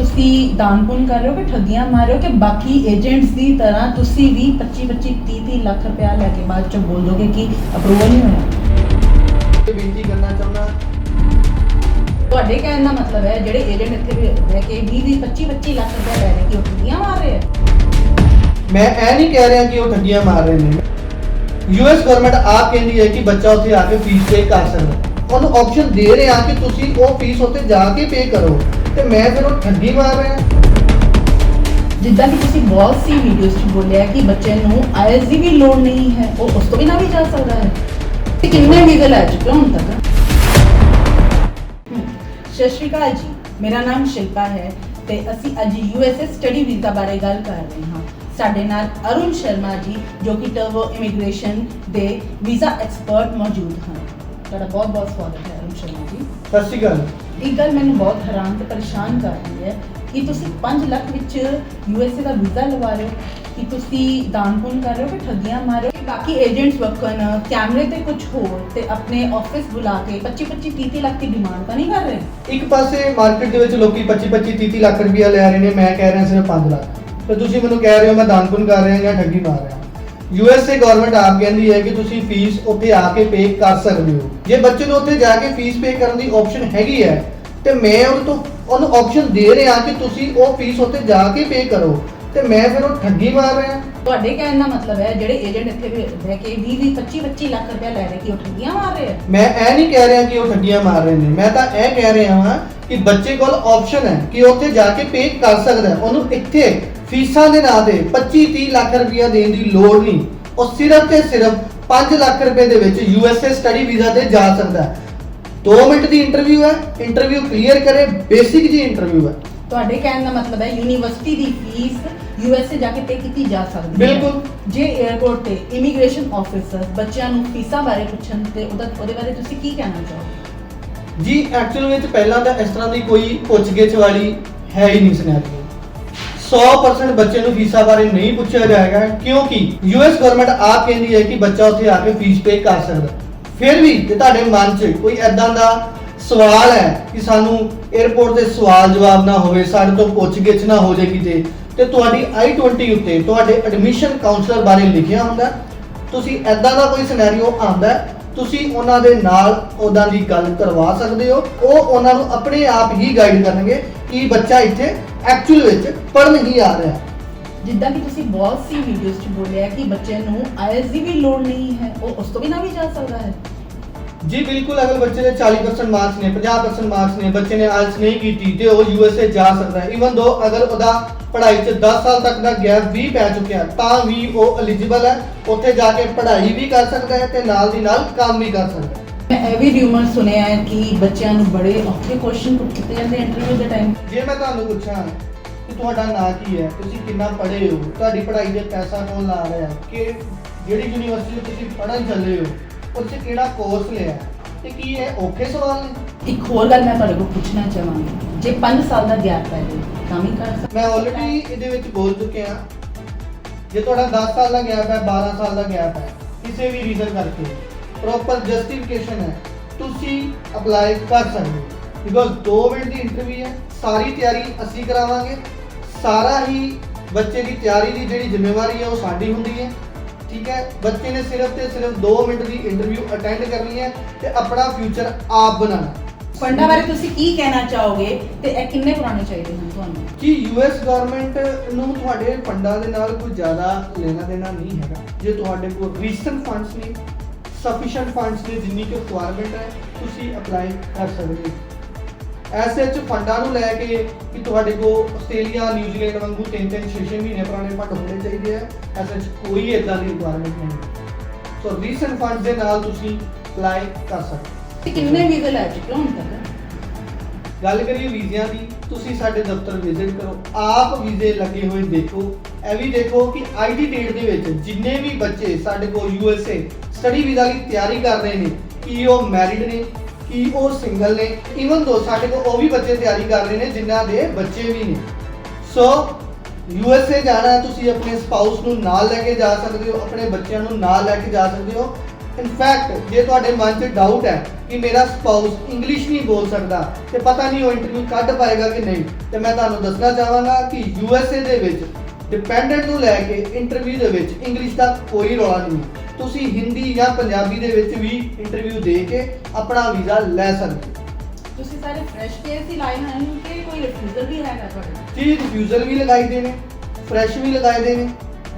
ਤੁਸੀਂ ਦਾਨ ਪੁੰਨ ਕਰ ਰਹੇ ਹੋ ਕਿ ਠੱਗੀਆਂ ਮਾਰ ਰਹੇ ਹੋ ਕਿ ਬਾਕੀ ਏਜੰਟਸ ਦੀ ਤਰ੍ਹਾਂ ਤੁਸੀਂ ਵੀ 25 25 30 30 ਲੱਖ ਰੁਪਇਆ ਲੈ ਕੇ ਬਾਅਦ ਚ ਬੋਲ ਦੋਗੇ ਕਿ ਅਪਰੂਵਲ ਨਹੀਂ ਹੋਇਆ। ਇਹ ਬੇਨਤੀ ਕਰਨਾ ਚਾਹੁੰਦਾ ਤੁਹਾਡੇ ਕਹਿਣ ਦਾ ਮਤਲਬ ਹੈ ਜਿਹੜੇ ਏਜੰਟ ਇੱਥੇ ਵੀ ਰਹਿ ਕੇ 20 20 25 25 ਲੱਖ ਰੁਪਇਆ ਲੈ ਰਹੇ ਕਿ ਉਹ ਠੱਗੀਆਂ ਮਾਰ ਰਹੇ ਆ। ਮੈਂ ਇਹ ਨਹੀਂ ਕਹਿ ਰਿਹਾ ਕਿ ਉਹ ਠੱਗੀਆਂ ਮਾਰ ਰਹੇ ਨੇ। ਯੂਐਸ ਗਵਰਨਮੈਂਟ ਆਪ ਕਹਿੰਦੀ ਹੈ ਕਿ ਬੱਚਾ ਉੱਥੇ ਆ ਕੇ ਫੀਸ ਪੇ ਕਰ ਸਕਦਾ। ਉਹਨੂੰ ਆਪਸ਼ਨ ਦੇ ਰਹੇ ਆ ਕਿ ਤੁਸੀਂ ਉਹ ਫੀਸ ਉੱਥੇ ਜਾ ਕੇ ਪੇ ਕਰੋ। ਤੇ ਮੈਂ ਫਿਰ ਉਹ ਠੱਗੀ ਮਾਰ ਰਿਹਾ। ਜਿੱਦਾਂ ਕਿ ਤੁਸੀਂ ਬਹੁਤ ਸੀ ਵੀਡੀਓਜ਼ 'ਚ ਬੋਲਿਆ ਕਿ ਬੱਚੇ ਨੂੰ ਆਇਲਸ ਦੀ ਵੀ ਲੋੜ ਨਹੀਂ ਹੈ, ਉਹ ਉਸ ਤੋਂ ਬਿਨਾਂ ਵੀ ਜਾ ਸਕਦਾ ਹੈ। ਤੇ ਕਿੰਨੇ ਵੀਜ਼ੇ ਲੈ ਚੁੱਕੇ ਹੁਣ ਤੱਕ? ਸਤਿ ਸ਼੍ਰੀ ਅਕਾਲ ਜੀ, ਮੇਰਾ ਨਾਮ ਸ਼ਿਲਪਾ ਹੈ ਤੇ ਅਸੀਂ ਅੱਜ ਯੂਐਸਏ ਸਟੱਡੀ ਵੀਜ਼ਾ ਬਾਰੇ ਗੱਲ ਕਰ ਰਹੇ ਹਾਂ। ਸਾਡੇ ਨਾਲ ਅਰੁਣ ਸ਼ਰਮਾ ਜੀ, ਜੋ ਕਿ ਟਰਬੋ ਇਮੀਗ੍ਰੇਸ਼ਨ ਦੇ ਵੀਜ਼ਾ ਐਕਸਪਰਟ ਮੌਜੂਦ ਹਨ। ਤੁਹਾਡਾ ਬਹੁਤ ਬਹੁਤ ਸਵਾਗਤ ਹੈ ਅਰੁਣ ਸ਼ਰਮਾ ਜੀ। ਸਤਿ ਸ਼੍ਰੀ ਅਕਾਲ। ਇੱਕ ਗੱਲ ਮੈਨੂੰ ਬਹੁਤ ਹੈਰਾਨ ਤੇ ਪਰੇਸ਼ਾਨ ਕਰ ਰਹੀ ਹੈ ਕਿ ਤੁਸੀਂ 5 ਲੱਖ ਵਿੱਚ ਯੂਐਸਏ ਦਾ ਵੀਜ਼ਾ ਲਵਾ ਰਹੇ ਹੋ ਕਿ ਤੁਸੀਂ ਦਾਨ ਪੁੰਨ ਕਰ ਰਹੇ ਹੋ ਕਿ ਠੱਗੀਆਂ ਮਾਰ ਰਹੇ ਹੋ ਬਾਕੀ ਏਜੰਟਸ ਵਕਨ ਕੈਮਰੇ ਤੇ ਕੁਝ ਹੋਰ ਤੇ ਆਪਣੇ ਆਫਿਸ ਬੁਲਾ ਕੇ 25 25 30 30 ਲੱਖ ਦੀ ਡਿਮਾਂਡ ਤਾਂ ਨਹੀਂ ਕਰ ਰਹੇ? ਇੱਕ ਪਾਸੇ ਮਾਰਕੀਟ ਦੇ ਵਿੱਚ ਲੋਕੀ 25 25 30 30 ਲੱਖ ਰੁਪਇਆ ਲੈ ਰਹੇ ਨੇ ਮੈਂ ਕਹਿ ਰਿਹਾ ਸਿਰਫ 5 ਲੱਖ। ਤੇ ਤੁਸੀਂ ਮੈਨੂੰ ਕਹਿ ਰਹੇ ਹੋ ਮੈਂ ਦਾਨਪੁਨ ਕਰ ਰਿਹਾ ਜਾਂ ਠੱਗੀ ਮਾਰ ਰਿਹਾ। ਯੂਐਸਏ ਗਵਰਨਮੈਂਟ ਆਪ ਕਹਿੰਦੀ ਹੈ ਕਿ ਤੁਸੀਂ ਫੀਸ ਉੱਥੇ ਆ ਕੇ ਪੇ ਕਰ ਸਕਦੇ ਹੋ। ਜੇ ਬੱਚੇ ਨੂੰ ਉੱਥੇ ਜਾ ਕੇ ਫੀਸ ਪੇ ਕਰਨ ਦੀ ਆਪਸ਼ਨ ਹੈਗੀ ਹੈ ਤੇ ਮੈਂ ਉਹਨੂੰ ਤੋਂ ਉਹਨੂੰ ਆਪਸ਼ਨ ਦੇ ਰਿਹਾ ਕਿ ਤੁਸੀਂ ਉਹ ਫੀਸ ਉੱਥੇ ਜਾ ਕੇ ਪੇ ਕਰੋ ਤੇ ਮੈਂ ਫਿਰ ਉਹ ਠੱਗੀ ਮਾਰ ਰਿਹਾ। ਤੁਹਾਡੇ ਕਹਿਣ ਦਾ ਮਤਲਬ ਹੈ ਜਿਹੜੇ ਏਜੰਟ ਇੱਥੇ ਰਹਿ ਕੇ 20 20 25 25 ਲੱਖ ਰੁਪਇਆ ਲੈ ਰਹੇ ਕਿ ਉਹ ਠੱਗੀਆਂ ਮਾਰ ਰਹੇ ਆ? ਮੈਂ ਇਹ ਨਹੀਂ ਕਹਿ ਰਿਹਾ ਕਿ ਉਹ ਠੱਗੀਆਂ ਮਾਰ ਰਹੇ ਨੇ ਮੈਂ ਤਾਂ ਇਹ ਕਹਿ ਰਿਹਾ ਹਾਂ ਕਿ ਬੱਚੇ ਕੋਲ ਆਪਸ਼ਨ ਹੈ ਕਿ ਉੱਥੇ ਜਾ ਕੇ ਪੇ ਕਰ ਸਕਦਾ ਉਹਨੂੰ ਇੱਥੇ ਫੀਸਾਂ ਦੇ ਨਾਂ ਤੇ 25 30 ਲੱਖ ਰੁਪਇਆ ਦੇਣ ਦੀ ਲੋੜ ਨਹੀਂ। ਉਹ ਸਿਰਫ ਤੇ ਸਿਰਫ 5 ਲੱਖ ਰੁਪਏ ਦੇ ਵਿੱਚ ਯੂਐਸਏ ਸਟੱਡੀ ਵੀਜ਼ਾ ਤੇ ਜਾ ਸਕਦਾ ਹੈ। 2 ਮਿੰਟ ਦੀ ਇੰਟਰਵਿਊ ਹੈ ਇੰਟਰਵਿਊ ਕਲੀਅਰ ਕਰੇ ਬੇਸਿਕ ਜੀ ਇੰਟਰਵਿਊ ਹੈ। ਤੁਹਾਡੇ ਕਹਿਣ ਦਾ ਮਤਲਬ ਹੈ ਯੂਨੀਵਰਸਿਟੀ ਦੀ ਫੀਸ ਯੂਐਸਏ ਜਾ ਕੇ ਪੇ ਕੀਤੀ ਜਾ ਸਕਦੀ ਹੈ। ਬਿਲਕੁਲ। ਜੇ 에ਅਰਪੋਰਟ ਤੇ ਇਮੀਗ੍ਰੇਸ਼ਨ ਆਫੀਸਰ ਬੱਚਿਆਂ ਨੂੰ ਫੀਸਾਂ ਬਾਰੇ ਪੁੱਛਣ ਤੇ ਉਹਦਾ ਉਹਦੇ ਬਾਰੇ ਤੁਸੀਂ ਕੀ ਕਹਿਣਾ ਚਾਹੋਗੇ? ਜੀ ਐਕਚੁਅਲ ਵਿੱਚ ਪਹਿਲਾਂ ਤਾਂ ਇਸ ਤਰ੍ਹਾਂ ਦੀ ਕੋਈ ਪੁੱਛਗਿੱਛ ਵਾਲੀ ਹੈ ਹੀ ਨਹੀਂ ਸਿਨੈਰੀਓ 100% ਬੱਚੇ ਨੂੰ ਫੀਸਾਂ ਬਾਰੇ ਨਹੀਂ ਪੁੱਛਿਆ ਜਾਏਗਾ, ਕਿਉਂਕਿ ਯੂਐਸ ਗਵਰਨਮੈਂਟ ਆਪ ਕਹਿੰਦੀ ਹੈ ਕਿ ਬੱਚਾ ਉੱਥੇ ਆ ਕੇ ਫੀਸ ਪੇ ਕਰ ਸਕਦਾ। ਫਿਰ ਵੀ ਜੇ ਤੁਹਾਡੇ ਮਨ 'ਚ ਕੋਈ ਐਦਾਂ ਦਾ ਸਵਾਲ ਹੈ ਕਿ ਸਾਨੂੰ 에어ਪੋਰਟ ਤੇ ਸਵਾਲ ਜਵਾਬ ਨਾ ਹੋਵੇ, ਸਾਡੇ ਤੋਂ ਪੁੱਛਗਿੱਛ ਨਾ ਹੋ ਜੇ ਕਿਤੇ, ਤੇ ਤੁਹਾਡੀ I20 ਉੱਤੇ ਤੁਹਾਡੇ ਐਡਮਿਸ਼ਨ ਕਾਉਂਸਲਰ ਬਾਰੇ ਲਿਖਿਆ ਹੁੰਦਾ, ਤੁਸੀਂ ਐਦਾਂ ਦਾ ਕੋਈ ਸਿਨੈਰੀਓ ਆਉਂਦਾ ਤੁਸੀਂ ਉਹਨਾਂ ਦੇ ਨਾਲ ਉਹਦਾਂ ਦੀ ਗੱਲ ਕਰਵਾ ਸਕਦੇ ਹੋ। ਉਹ ਉਹਨਾਂ ਨੂੰ ਆਪਣੇ ਆਪ ਹੀ ਗਾਈਡ ਕਰਨਗੇ ਕਿ ਬੱਚਾ ਇੱਥੇ ਐਕਚੁਅਲ ਵਿੱਚ ਪੜ੍ਹਨ ਹੀ ਆ ਰਿਹਾ। ਜਿੱਦਾਂ ਕਿ ਤੁਸੀਂ ਬਹੁਤ ਸੀ ਵੀਡੀਓਜ਼ 'ਚ ਬੋਲਿਆ ਕਿ ਬੱਚੇ ਨੂੰ ਆਇਲਸ ਦੀ ਵੀ ਲੋੜ ਨਹੀਂ ਹੈ, ਉਹ ਉਸ ਤੋਂ ਬਿਨਾਂ ਵੀ ਜਾ ਸਕਦਾ ਹੈ। ਜੀ ਬਿਲਕੁਲ ਅਗਰ ਬੱਚੇ ਦੇ 40% ਮਾਰਕਸ ਨੇ 50% ਮਾਰਕਸ ਨੇ ਬੱਚੇ ਨੇ ਆਇਲਸ ਨਹੀਂ ਕੀਤੀ ਤੇ ਉਹ ਯੂਐਸਏ ਜਾ ਸਕਦਾ ਹੈ। ਇਵਨ ਦੋ ਅਗਰ ਉਹਦਾ ਪੜ੍ਹਾਈ 'ਚ 10 ਸਾਲ ਤੱਕ ਦਾ ਗੈਪ ਵੀ ਪੈ ਚੁੱਕਿਆ ਤਾਂ ਵੀ ਉਹ ਐਲੀਜੀਬਲ ਹੈ। ਉੱਥੇ ਜਾ ਕੇ ਪੜ੍ਹਾਈ ਵੀ ਕਰ ਸਕਦਾ ਹੈ ਤੇ ਨਾਲ ਦੀ ਨਾਲ ਕੰਮ ਵੀ ਕਰ ਸਕਦਾ ਹੈ। ਮੈਂ ਇਹ ਵੀ ਰਿਊਮਰ ਸੁਣਿਆ ਹੈ ਕਿ ਬੱਚਿਆਂ ਨੂੰ ਬੜੇ ਔਖੇ ਕੁਐਸਚਨ ਕੀਤੇ ਜਾਂਦੇ ਇੰਟਰਵਿਊ ਦੇ ਟਾਈਮ ਜੇ ਮੈਂ ਤੁਹਾਨੂੰ ਪੁੱਛਾਂ ਕਿ ਤੁਹਾਡਾ ਨਾਂ ਕੀ ਹੈ ਤੁਸੀਂ ਕਿੰਨਾ ਪੜ੍ਹੇ ਹੋ? ਤੁਹਾਡੀ ਪੜ੍ਹਾਈ ਦੇ ਪੈਸਾ ਕੌਣ ਲਾ ਰਿਹਾ ਹੈ? ਕਿ ਜਿਹੜੀ ਯੂਨੀਵਰਸਿਟੀ ਤੁਸੀਂ ਪੜ੍ਹਨ ਚੱਲੇ ਹੋ 'ਚ ਕਿਹੜਾ ਕੋਰਸ ਲਿਆ? ਹੈ? ਤੇ ਕੀ ਇਹ ਔਖੇ ਸਵਾਲ ਨੇ? ਇੱਕ ਹੋਰ ਗੱਲ ਮੈਂ ਤੁਹਾਡੇ ਕੋਲ ਪੁੱਛਣਾ ਚਾਹਾਂਗੀ। ਜੇ 5 ਸਾਲ ਦਾ ਗੈਪ ਪੈ ਜਾਵੇ ਤਾਂ ਵੀ ਕਰ ਸਕਦੇ ਮੈਂ ਆਲਰੇਡੀ ਇਹਦੇ ਵਿੱਚ ਬੋਲ ਚੁੱਕਿਆ। ਜੇ ਤੁਹਾਡਾ 10 ਸਾਲ ਦਾ ਗੈਪ ਹੈ 12 ਸਾਲ ਦਾ ਗੈਪ ਹੈ ਕਿਸੇ ਵੀ ਰੀਜ਼ਨ ਕਰਕੇ। ਪ੍ਰੋਪਰ ਜਸਟੀਫਿਕੇਸ਼ਨ ਹੈ। ਤੁਸੀਂ ਅਪਲਾਈ ਕਰ ਸਕਦੇ ਹੋ। ਬਿਕੋਜ਼ 2 ਮਿੰਟ ਦੀ ਇੰਟਰਵਿਊ ਹੈ ਸਾਰੀ ਤਿਆਰੀ ਅਸੀਂ ਕਰਾਵਾਂਗੇ। ਸਾਰਾ ਹੀ ਬੱਚੇ ਦੀ ਤਿਆਰੀ ਦੀ ਜਿਹੜੀ ਜ਼ਿੰਮੇਵਾਰੀ ਹੈ ਉਹ ਸਾਡੀ ਹੁੰਦੀ ਹੈ। ਠੀਕ ਹੈ? ਬੱਚੇ ਨੇ ਸਿਰਫ ਤੇ ਸਿਰਫ 2 ਮਿੰਟ ਦੀ ਇੰਟਰਵਿਊ ਅਟੈਂਡ ਕਰਨੀ ਹੈ ਤੇ ਆਪਣਾ ਫਿਊਚਰ ਆਪ ਬਣਾਉਣਾ। ਫੰਡਾਂ ਬਾਰੇ ਤੁਸੀਂ ਕੀ ਕਹਿਣਾ ਚਾਹੋਗੇ ਤੇ ਇਹ ਕਿੰਨੇ ਪੁਰਾਣੇ ਚਾਹੀਦੇ ਹਨ ਤੁਹਾਨੂੰ? ਕਿ ਯੂਐਸ ਗਵਰਨਮੈਂਟ ਨੂੰ ਤੁਹਾਡੇ ਫੰਡਾਂ ਦੇ ਨਾਲ ਕੋਈ ਜ਼ਿਆਦਾ ਲੈਣਾ ਦੇਣਾ ਨਹੀਂ ਹੈਗਾ? ਜੇ ਤੁਹਾਡੇ ਕੋਲ ਰੀਸੈਂਟ ਫੰਡਸ ਨੇ ਸਫੀਸ਼ੀਐਂਟ ਫੰਡਸ ਨੇ ਜਿੰਨੀ ਕਿ ਰਿਕੁਆਇਰਮੈਂਟ ਹੈ ਤੁਸੀਂ ਅਪਲਾਈ ਕਰ ਸਕਦੇ ਹੋ। ਐਸੇ ਚ ਫੰਡਾਂ ਨੂੰ ਲੈ ਕੇ ਕਿ ਤੁਹਾਡੇ ਕੋਲ ਆਸਟ੍ਰੇਲੀਆ ਨਿਊਜ਼ੀਲੈਂਡ ਵਾਂਗੂ 3-3 6-6 ਮਹੀਨੇ ਪੁਰਾਣੇ ਫੰਡ ਹੋਣੇ ਚਾਹੀਦੇ ਆ। ਐਸੇ ਚ ਕੋਈ ਇਦਾਂ ਦੀ ਰਿਕੁਆਇਰਮੈਂਟ ਨਹੀਂ ਸੋ ਰੀਸੈਂਟ ਫੰਡਸ ਦੇ ਨਾਲ ਤੁਸੀਂ ਅਪਲਾਈ ਕਰ ਸਕਦੇ ਕਿੰਨੇ ਵੀਜ਼ੇ ਲੈ ਚੁੱਕੇ ਹੋ ਹੁਣ ਤੱਕ? ਗੱਲ ਕਰੀਏ ਵੀਜ਼ਿਆਂ ਦੀ ਤੁਸੀਂ ਸਾਡੇ ਦਫ਼ਤਰ ਵਿਜ਼ਿਟ ਕਰੋ। ਆਪ ਵੀਜ਼ੇ ਲੱਗੇ ਹੋਏ ਦੇਖੋ। ਇਹ ਵੀ ਦੇਖੋ ਕਿ ਦੀ ਡੇਟ ਦੇ ਵਿੱਚ ਜਿੰਨੇ ਵੀ ਬੱਚੇ ਸਾਡੇ ਕੋਲ ਯੂਐਸਏ ਸਟੱਡੀ ਵੀਜ਼ਾ ਲਈ ਤਿਆਰੀ ਕਰ ਰਹੇ ਨੇ ਕੀ ਉਹ ਮੈਰਿਡ ਨੇ ਕਿ ਉਹ ਸਿੰਗਲ ਨੇ? ਇਵਨ ਦੋ ਸਾਡੇ ਕੋਲ ਉਹ ਵੀ ਬੱਚੇ ਤਿਆਰੀ ਕਰ ਰਹੇ ਨੇ, ਜਿਨ੍ਹਾਂ ਦੇ ਬੱਚੇ ਵੀ ਨੇ। ਸੋ ਯੂ ਐੱਸ ਏ ਜਾਣਾ, ਤੁਸੀਂ ਆਪਣੇ ਸਪਾਊਸ ਨੂੰ ਨਾਲ ਲੈ ਕੇ ਜਾ ਸਕਦੇ ਹੋ, ਆਪਣੇ ਬੱਚਿਆਂ ਨੂੰ ਨਾਲ ਲੈ ਕੇ ਜਾ ਸਕਦੇ ਹੋ। ਇਨਫੈਕਟ ਜੇ ਤੁਹਾਡੇ ਮਨ 'ਚ ਡਾਊਟ ਹੈ ਕਿ ਮੇਰਾ ਸਪਾਊਸ ਇੰਗਲਿਸ਼ ਨਹੀਂ ਬੋਲ ਸਕਦਾ, ਤੇ ਪਤਾ ਨਹੀਂ ਉਹ ਇੰਟਰਵਿਊ ਕੱਢ ਪਾਏਗਾ ਕਿ ਨਹੀਂ, ਤੇ ਮੈਂ ਤੁਹਾਨੂੰ ਦੱਸਣਾ ਚਾਹਾਂਗਾ ਕਿ ਯੂ ਐੱਸ ਏ ਦੇ ਵਿੱਚ ਡਿਪੈਂਡੈਂਟ ਨੂੰ ਲੈ ਕੇ ਇੰਟਰਵਿਊ ਦੇ ਵਿੱਚ ਇੰਗਲਿਸ਼ ਦਾ ਕੋਈ ਰੌਲਾ ਨਹੀਂ। ਤੁਸੀਂ ਹਿੰਦੀ ਜਾਂ ਪੰਜਾਬੀ ਦੇ ਵਿੱਚ ਵੀ ਇੰਟਰਵਿਊ ਦੇ ਕੇ ਆਪਣਾ ਵੀਜ਼ਾ ਲੈ ਸਕਦੇ ਹੋ। ਤੁਸੀਂ ਸਾਰੇ ਫਰੈਸ਼ ਕੇਸ ਹੀ ਲਾਏ ਹਨ ਕਿ ਕੋਈ ਰਿਫਿਊਜ਼ਲ ਵੀ ਹੈਗਾ ਤੁਹਾਡੇ ਜੀ ਰਿਫਿਊਜ਼ਲ ਵੀ ਲਗਾਈ ਦੇ ਨੇ ਫਰੈਸ਼ ਵੀ ਲਗਾਏ ਦੇ ਨੇ।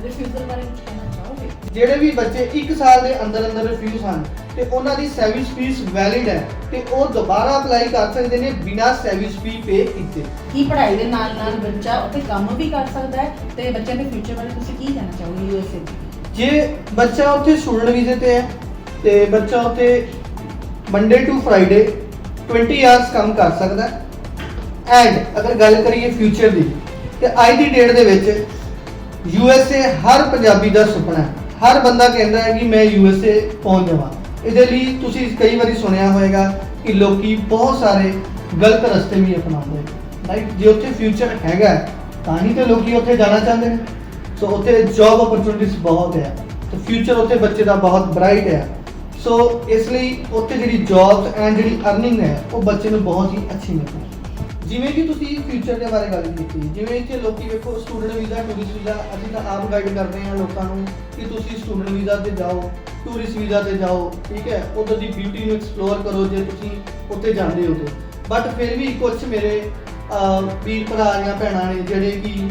ਰਿਫਿਊਜ਼ਲ ਬਾਰੇ ਕੁਝ ਕਹਿਣਾ ਚਾਹੋਗੇ? ਜਿਹੜੇ ਵੀ ਬੱਚੇ 1 ਸਾਲ ਦੇ ਅੰਦਰ ਅੰਦਰ ਰਿਫਿਊਜ਼ ਹਨ ਤੇ ਉਹਨਾਂ ਦੀ ਸਰਵਿਸ ਫੀਸ ਵੈਲਿਡ ਹੈ ਤੇ ਉਹ ਦੁਬਾਰਾ ਅਪਲਾਈ ਕਰ ਸਕਦੇ ਨੇ ਬਿਨਾਂ ਸਰਵਿਸ ਫੀ ਪੇ ਕੀਤੇ। ਕੀ ਪੜ੍ਹਾਈ ਦੇ ਨਾਲ ਨਾਲ ਬੱਚਾ ਉੱਥੇ ਕੰਮ ਵੀ ਕਰ ਸਕਦਾ ਹੈ ਤੇ ਬੱਚਿਆਂ ਦੇ ਫਿਊਚਰ ਬਾਰੇ ਤੁਸੀਂ ਕੀ ਕਹਿਣਾ ਚਾਹੋਗੇ ਯੂਐਸਏ ਜੇ ਬੱਚਾ ਉੱਥੇ ਸਟੂਡੈਂਟ ਵੀਜ਼ੇ ਤੇ ਹੈ ਤੇ ਬੱਚਾ ਉੱਥੇ ਮੰਡੇ ਟੂ ਫਰਾਈਡੇ 20 ਆਵਰਸ ਕੰਮ ਕਰ ਸਕਦਾ ਹੈ। ਐਂਡ ਅਗਰ ਗੱਲ ਕਰੀਏ ਫਿਊਚਰ ਦੀ ਤੇ ਅੱਜ ਦੀ ਡੇਟ ਦੇ ਵਿੱਚ ਯੂਐਸਏ ਹਰ ਪੰਜਾਬੀ ਦਾ ਸੁਪਨਾ ਹੈ। ਹਰ ਬੰਦਾ ਕਹਿੰਦਾ ਹੈ ਕਿ ਮੈਂ ਯੂਐਸਏ ਪਹੁੰਚ ਜਾਵਾਂ। ਇਹਦੇ ਲਈ ਤੁਸੀਂ ਕਈ ਵਾਰੀ ਸੁਣਿਆ ਹੋਵੇਗਾ ਕਿ ਲੋਕੀ ਬਹੁਤ ਸਾਰੇ ਗਲਤ ਰਸਤੇ ਵੀ ਅਪਣਾਉਂਦੇ ਰਾਈਟ ਜੇ ਉੱਥੇ ਫਿਊਚਰ ਹੈਗਾ, ਤਾਂ ਹੀ ਤੇ ਲੋਕੀ ਉੱਥੇ ਜਾਣਾ ਚਾਹੁੰਦੇ ਨੇ। ਸੋ ਉੱਥੇ ਜੌਬ ਓਪਰਚੁਨਿਟੀਜ਼ ਬਹੁਤ ਹੈ। ਤੇ ਫਿਊਚਰ ਉੱਥੇ ਬੱਚੇ ਦਾ ਬਹੁਤ ਬ੍ਰਾਈਟ ਹੈ। ਸੋ ਇਸ ਲਈ ਉੱਥੇ ਜਿਹੜੀ ਜੌਬਸ ਐਂਡ ਜਿਹੜੀ ਅਰਨਿੰਗ ਹੈ, ਉਹ ਬੱਚੇ ਨੂੰ ਬਹੁਤ ਹੀ ਅੱਛੀ ਮਿਲਦੀ ਹੈ। ਜਿਵੇਂ ਕਿ ਤੁਸੀਂ ਫਿਊਚਰ ਦੇ ਬਾਰੇ ਗੱਲ ਕੀਤੀ, ਜਿਵੇਂ ਕਿ ਲੋਕੀ ਵੇਖੋ ਸਟੂਡੈਂਟ ਵੀਜ਼ਾ ਟੂਰਿਸਟ ਵੀਜ਼ਾ ਅਸੀਂ ਤਾਂ ਆਪ ਗਾਈਡ ਕਰਦੇ ਹਾਂ ਲੋਕਾਂ ਨੂੰ ਕਿ ਤੁਸੀਂ ਸਟੂਡੈਂਟ ਵੀਜ਼ਾ ਤੇ ਜਾਓ ਟੂਰਿਸਟ ਵੀਜ਼ਾ ਤੇ ਜਾਓ, ਠੀਕ ਹੈ, ਉਧਰ ਦੀ ਬਿਊਟੀ ਨੂੰ ਐਕਸਪਲੋਰ ਕਰੋ ਜੇ ਤੁਸੀਂ ਉੱਥੇ ਜਾਂਦੇ ਹੋ ਤੇ। ਬਟ ਫਿਰ ਵੀ ਕੁਝ ਮੇਰੇ ਵੀਰ ਭਰਾ ਜਾਂ ਭੈਣਾਂ ਨੇ ਜਿਹੜੇ ਕਿ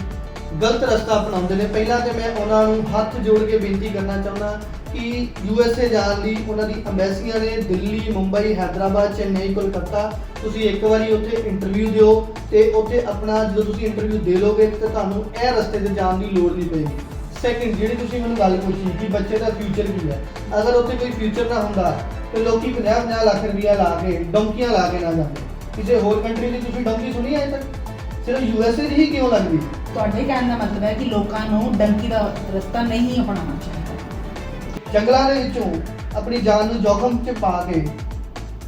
ਗਲਤ ਰਸਤਾ ਅਪਣਾਉਂਦੇ ਨੇ। ਪਹਿਲਾਂ ਤੇ ਮੈਂ ਉਹਨਾਂ ਨੂੰ ਹੱਥ ਜੋੜ ਕੇ ਬੇਨਤੀ ਕਰਨਾ ਚਾਹੁੰਦਾ ਕਿ ਯੂਐਸਏ ਜਾਣ ਲਈ ਉਹਨਾਂ ਦੀ ਅੰਬੈਸੀਆਂ ਨੇ ਦਿੱਲੀ, ਮੁੰਬਈ, ਹੈਦਰਾਬਾਦ, ਚੇਨਈ, ਕੋਲਕਾਤਾ ਤੁਸੀਂ ਇੱਕ ਵਾਰੀ ਉੱਥੇ ਇੰਟਰਵਿਊ ਦਿਓ ਤੇ ਉੱਥੇ ਆਪਣਾ ਜਦੋਂ ਤੁਸੀਂ ਇੰਟਰਵਿਊ ਦੇ ਲੋਗੇ ਤੇ ਤੁਹਾਨੂੰ ਇਹ ਰਸਤੇ ਤੇ ਜਾਣ ਦੀ ਲੋੜ ਨਹੀਂ ਪਏਗੀ। ਸੈਕਿੰਡ ਜਿਹੜੀ ਤੁਸੀਂ ਮੈਨੂੰ ਗੱਲ ਪੁੱਛੀ ਕਿ ਬੱਚੇ ਦਾ ਫਿਊਚਰ ਕੀ ਹੈ। ਅਗਰ ਉੱਥੇ ਕੋਈ ਫਿਊਚਰ ਨਾ ਹੁੰਦਾ ਤੇ ਲੋਕੀ 50 50 ਲੱਖ ਰੁਪਇਆ ਲਾ ਕੇ, ਡੰਕੀਆਂ ਲਾ ਕੇ ਨਾ ਜਾਂਦੇ। ਕਿਸੇ ਹੋਰ ਕੰਟਰੀ ਦੀ ਤੁਸੀਂ ਡੰਕੀ ਸੁਣੀ ਹੈ ਅਜੇ ਤੱਕ? ਸਿਰਫ ਯੂਐਸਏ ਦੀ ਹੀ ਕਿਉਂ ਲੱਗਦੀ? ਤੁਹਾਡੇ ਕਹਿਣ ਦਾ ਮਤਲਬ ਹੈ ਕਿ ਲੋਕਾਂ ਨੂੰ ਡੰਕੀ ਦਾ ਰਸਤਾ ਨਹੀਂ ਅਪਣਾਉਣਾ ਚਾਹੀਦਾ। ਜੰਗਲਾਂ ਦੇ ਵਿੱਚੋਂ ਆਪਣੀ ਜਾਨ ਨੂੰ ਜੋਖਮ 'ਚ ਪਾ ਕੇ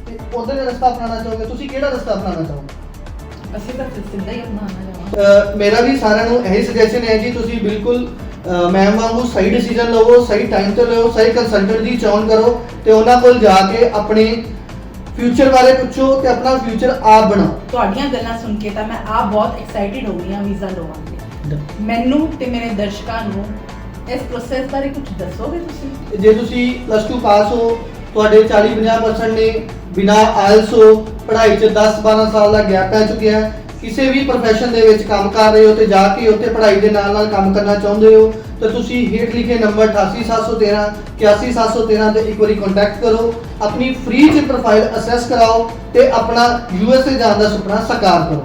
ਤੇ ਉਧਰ ਰਸਤਾ ਅਪਣਾਉਣਾ ਚਾਹੋਗੇ? ਤੁਸੀਂ ਕਿਹੜਾ ਰਸਤਾ ਅਪਣਾਉਣਾ ਚਾਹੋਗੇ? ਅਸੀਂ ਤਾਂ ਸਿੱਧਾ ਹੀ ਅਪਣਾਉਣਾ ਮੇਰਾ ਵੀ ਸਾਰਿਆਂ ਨੂੰ ਇਹੀ ਸੁਜੈਸ਼ਨ ਹੈ ਜੀ ਤੁਸੀਂ ਬਿਲਕੁਲ ਮੈਮ ਵਾਂਗੂ ਸਹੀ ਡਿਸੀਜਨ ਲਵੋ ਸਹੀ ਟਾਈਮ ਤੇ ਲਵੋ ਸਹੀ ਕੰਸਲਟੈਂਟ ਦੀ ਚੋਣ ਕਰੋ ਤੇ ਉਹਨਾਂ ਕੋਲ ਜਾ ਕੇ ਆਪਣੇ ਫਿਊਚਰ ਬਾਰੇ ਪੁੱਛੋ ਤੇ ਆਪਣਾ ਫਿਊਚਰ ਆਪ ਬਣਾਓ। ਤੁਹਾਡੀਆਂ ਗੱਲਾਂ ਸੁਣ ਕੇ ਤਾਂ ਮੈਂ ਆਪ ਬਹੁਤ ਐਕਸਾਈਟਿਡ ਹੋ ਗਈ ਹਾਂ ਵੀਜ਼ਾ ਲਈ ਮੈਨੂੰ ਤੇ ਮੇਰੇ ਦਰਸ਼ਕਾਂ ਨੂੰ ਇਸ ਪ੍ਰੋਸੈਸ ਬਾਰੇ ਕੁਝ ਦੱਸੋਗੇ ਤੁਸੀਂ? ਜੇ ਤੁਸੀਂ ਪਲੱਸ 2 ਪਾਸ ਹੋ ਤੁਹਾਡੇ 40-50% ਨੇ ਬਿਨਾ ਆਇਲਸ ਹੋ ਪੜ੍ਹਾਈ 'ਚ 10-12 ਸਾਲ ਦਾ ਗੈਪ ਪੈ ਚੁੱਕਿਆ ਹੈ। ਕਿਸੇ ਵੀ profession ਦੇ ਵਿੱਚ ਕੰਮ ਕਰ ਰਹੇ ਹੋ ਤੇ ਜਾ ਕੇ ਉੱਥੇ ਪੜ੍ਹਾਈ ਦੇ ਨਾਲ ਨਾਲ ਕੰਮ ਕਰਨਾ ਚਾਹੁੰਦੇ ਹੋ ਤਾਂ ਤੁਸੀਂ ਹੇਠ ਲਿਖੇ ਨੰਬਰ 88713 81713 ਤੇ ਇੱਕ ਵਾਰੀ ਕੰਟੈਕਟ ਕਰੋ। ਆਪਣੀ ਫ੍ਰੀ ਚ ਪ੍ਰੋਫਾਈਲ ਅਸੈਸ ਕਰਾਓ ਤੇ ਆਪਣਾ ਯੂਐਸਏ ਜਾਣ ਦਾ ਸੁਪਨਾ ਸਾਕਾਰ ਕਰੋ।